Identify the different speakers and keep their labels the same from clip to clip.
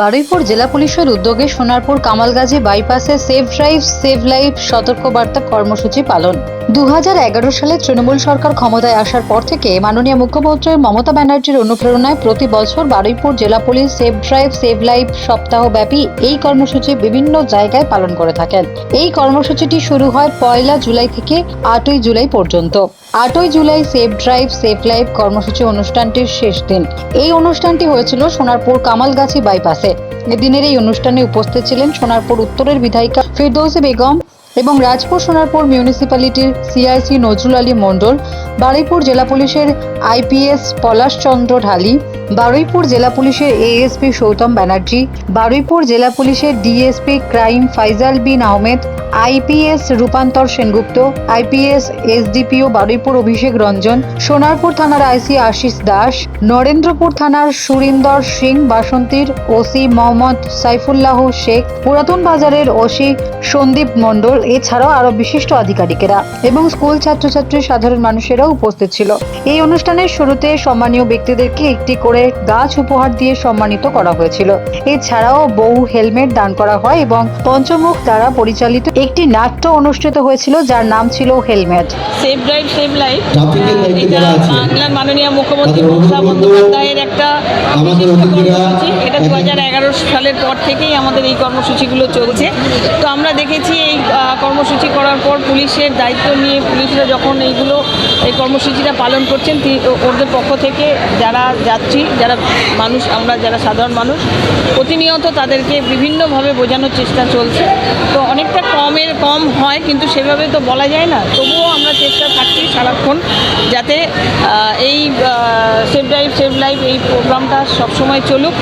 Speaker 1: বারুইপুর জেলা পুলিশের উদ্যোগে সোনারপুর কামালগাজী বাইপাসে সেভ ড্রাইভ, সেভ লাইফ সতর্কবার্তা কর্মসূচি পালন। দু হাজার এগারো সালে তৃণমূল সরকার ক্ষমতায় আসার পর থেকে মাননীয় মুখ্যমন্ত্রী মমতা ব্যানার্জির অনুপ্রেরণায় প্রতি বছর বারুইপুর জেলা police save drive, save life সপ্তাহব্যাপী এই কর্মসূচি বিভিন্ন জায়গায় পালন করে থাকেন। এই কর্মসূচিটি শুরু হয় পয়লা জুলাই থেকে আটই জুলাই পর্যন্ত। আটই July save drive, save life কর্মসূচি অনুষ্ঠানটির শেষ দিন। এই অনুষ্ঠানটি হয়েছিল সোনারপুর কামালগাছি বাইপাসে। এদিনের এই অনুষ্ঠানে উপস্থিত ছিলেন সোনারপুর উত্তরের বিধায়িকা ফিরদৌসি বেগম এবং রাজপুর সোনারপুর মিউনিসিপ্যালিটির সিআইসি নজরুল আলী মণ্ডল, বারুইপুর জেলা পুলিশের আইপিএস পলাশ চন্দ্র ঢালি, বারুইপুর জেলা পুলিশের এএসপি সৌতম ব্যানার্জি, বারুইপুর জেলা পুলিশের DSP crime Faizal bin Ahmed IPS Rupantar Sengupta, IPS SDPO Baruipur Abhishek Ranjan, Sonarpur থানার আইসি আশিস দাস, নরেন্দ্রপুর থানার সুরিন্দর সিং বাসন্তীর, ওসি মোহাম্মদ সাইফুল্লাহ শেখ, পুরাতন বাজারের ওসি সন্দীপ মণ্ডল, এছাড়াও আরও বিশিষ্ট আধিকারিকেরা এবং স্কুল ছাত্রছাত্রী সাধারণ মানুষেরাও উপস্থিত ছিল। এই অনুষ্ঠানের শুরুতে সম্মানীয় ব্যক্তিদেরকে একটি করে গাছ উপহার দিয়ে সম্মানিত করা হয়েছিল। এছাড়াও বহু হেলমেট দান করা হয় এবং পঞ্চমুখ দ্বারা পরিচালিত একটি নাট্য অনুষ্ঠিত হয়েছিল যার নাম ছিল helmet.
Speaker 2: Save drive save life এটা বাংলার মাননীয় মুখ্যমন্ত্রী মমতা বন্দ্যোপাধ্যায়ের একটা
Speaker 3: আমাদের অতিথিরা
Speaker 2: কর্মসূচি। এটা দু হাজার এগারো সালের পর থেকেই আমাদের এই কর্মসূচিগুলো চলছে। তো আমরা দেখেছি এই কর্মসূচি করার পর পুলিশের দায়িত্ব নিয়ে পুলিশরা যখন এইগুলো এই কর্মসূচিটা পালন করছেন ওদের পক্ষ থেকে যারা যাত্রী যারা মানুষ আমরা যারা সাধারণ মানুষ প্রতিনিয়ত তাদেরকে বিভিন্নভাবে বোঝানোর চেষ্টা চলছে। তো অনেকটা কমের কম হয়, কিন্তু সেভাবে তো বলা যায় না। তবুও আমরা চেষ্টা থাকছি সারাক্ষণ যাতে এই সেভ ড্রাইভ সেভ লাইফ এই প্রোগ্রামটা সবসময় চলুক।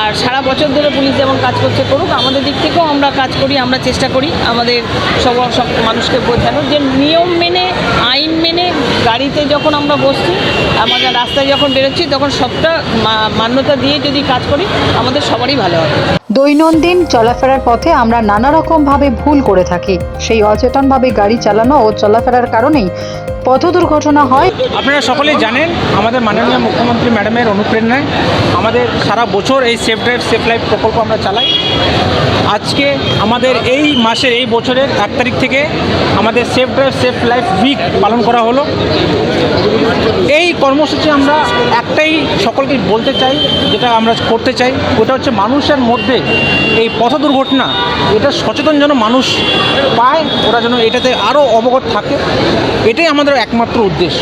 Speaker 2: আর সারা বছর ধরে পুলিশ যেমন কাজ করছে করুক, আমাদের দিক থেকেও আমরা কাজ করি, আমরা চেষ্টা করি আমাদের সব সব মানুষকে বোঝানোর যে নিয়ম মেনে, আইন মেনে গাড়িতে যখন আমরা বসছি আমাদের রাস্তায় যখন বেরোচ্ছি, তখন সবটা মান্যতা দিয়ে যদি কাজ করি, আমাদের সবারই ভালো হবে।
Speaker 1: দৈনন্দিন চলাফেরার পথে আমরা নানা রকম ভাবে ভুল করে থাকি। সেই অচেতনভাবে গাড়ি চালানো ও চলাফেরার কারণেই পথ দুর্ঘটনা হয়।
Speaker 4: আপনারা সকলেই জানেন, আমাদের মাননীয় মুখ্যমন্ত্রী ম্যাডামের অনুপ্রেরণায় আমাদের সারা বছর এই সেফ ড্রাইভ সেফ লাইফ প্রকল্প আমরা চালাই। আজকে আমাদের এই মাসের, এই বছরের এক তারিখ থেকে আমাদের safe drive safe life week পালন করা হলো। এই কর্মসূচি আমরা একটাই সকলকে বলতে চাই, যেটা আমরা করতে চাই, ওটা হচ্ছে মানুষের মধ্যে এই পথ দুর্ঘটনা এটা সচেতন যেন মানুষ পায়, ওরা যেন এটাতে আরও অবগত থাকে। এটাই আমাদের একমাত্র উদ্দেশ্য।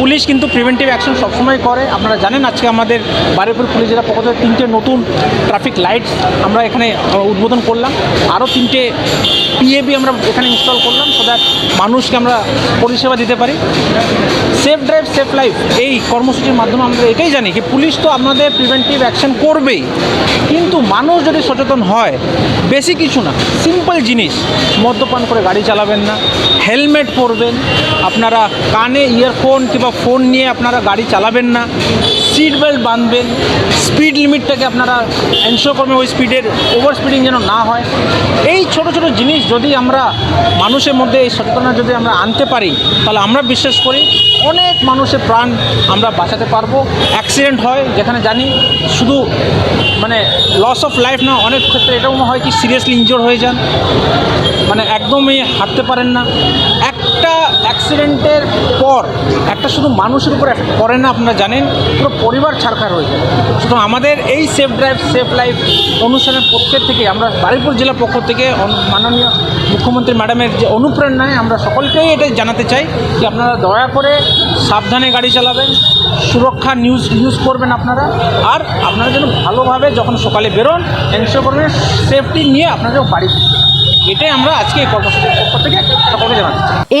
Speaker 4: পুলিশ কিন্তু প্রিভেন্টিভ অ্যাকশন সবসময় করে। আপনারা জানেন আজকে আমাদের বারুইপুর পুলিশ জেলা পক্ষ থেকে তিনটে নতুন ট্রাফিক লাইটস আমরা এখানে উদ্বোধন করলাম। আরও তিনটে পিএবি আমরা এখানে ইনস্টল করলাম সো দ্যাট মানুষকে আমরা পরিষেবা দিতে পারি। সেফ ড্রাইভ সেফ লাইফ এই কর্মসূচির মাধ্যমে আমরা এটাই জানি কি পুলিশ তো আপনাদের প্রিভেন্টিভ অ্যাকশন করবেই। কিন্তু মানুষ যদি সচেতন হয়, বেশি কিছু না সিম্পল জিনিস, মদ্যপান করে গাড়ি চালাবেন না, হেলমেট পরবেন, আপনারা কানে ইয়ারফোন কিংবা ফোন নিয়ে আপনারা গাড়ি চালাবেন না সিট বেল্ট বাঁধবেন স্পিড লিমিটটাকে আপনারা এনশোর করবেন ওই স্পিডের ওভার স্পিডিং যেন না হয়। এই ছোট ছোট জিনিস যদি আমরা মানুষের মধ্যে এই সচেতনতা যদি আমরা আনতে পারি, তাহলে আমরা বিশ্বাস করি অনেক মানুষের প্রাণ আমরা বাঁচাতে পারব। অ্যাক্সিডেন্ট হয়, যেখানে জানি শুধু মানে লস অফ লাইফ না, অনেক ক্ষেত্রে এটাও হয় কি সিরিয়াসলি ইনজোর হয়ে যান। মানে একদমই হাঁটতে পারেন না। একটা অ্যাক্সিডেন্টের পর একটা শুধু মানুষের উপর করে না, আপনারা জানেন, পুরো পরিবার ছাড়খার হয়ে যায় সুতরাং আমাদের এই সেফ ড্রাইভ সেফ লাইফ অনুষ্ঠানের পক্ষের থেকে আমরা বারুইপুর জেলার পক্ষ থেকে মাননীয় মুখ্যমন্ত্রী ম্যাডামের যে অনুপ্রেরণায় আমরা সকলকেই এটা জানাতে চাই যে আপনারা দয়া করে সাবধানে গাড়ি চালাবেন, সুরক্ষা নিউজ ইউজ করবেন আপনারা, আর আপনারা যেন ভালোভাবে যখন সকালে বেরোন এনশোর করবেন সেফটি নিয়ে আপনারা বাড়ি। এটাই আমরা আজকে এই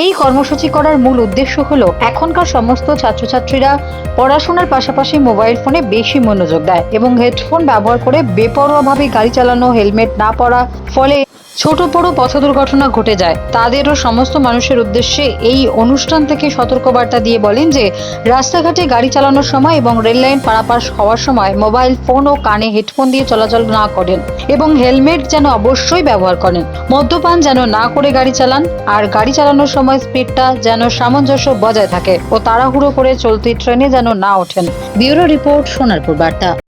Speaker 1: এই কর্মসূচি করার মূল উদ্দেশ্য হলো, এখনকার সমস্ত ছাত্রছাত্রীরা পড়াশোনার পাশাপাশি মোবাইল ফোনে বেশি মনোযোগ দেয় এবং হেডফোন ব্যবহার করে বেপরোয়াভাবে গাড়ি চালানো, হেলমেট না পরা, ফলে ছোট বড় পথ দুর্ঘটনা ঘটে যায়। তাদেরও সমস্ত মানুষের উদ্দেশ্যে এই অনুষ্ঠান থেকে সতর্কবার্তা দিয়ে বলেন যে, রাস্তাঘাটে গাড়ি চালানোর সময় এবং রেল লাইন পারাপার হওয়ার সময় মোবাইল ফোন ও কানে হেডফোন দিয়ে চলাচল না করেন এবং হেলমেট যেন অবশ্যই ব্যবহার করেন। মদ্যপান যেন না করে গাড়ি চালান আর গাড়ি চালানোর সময় স্পিডটা যেন সামঞ্জস্য বজায় থাকে ও তাড়াহুড়ো করে চলতি ট্রেনে যেন না ওঠেন। ব্যুরো রিপোর্ট, সোনারপুর বার্তা।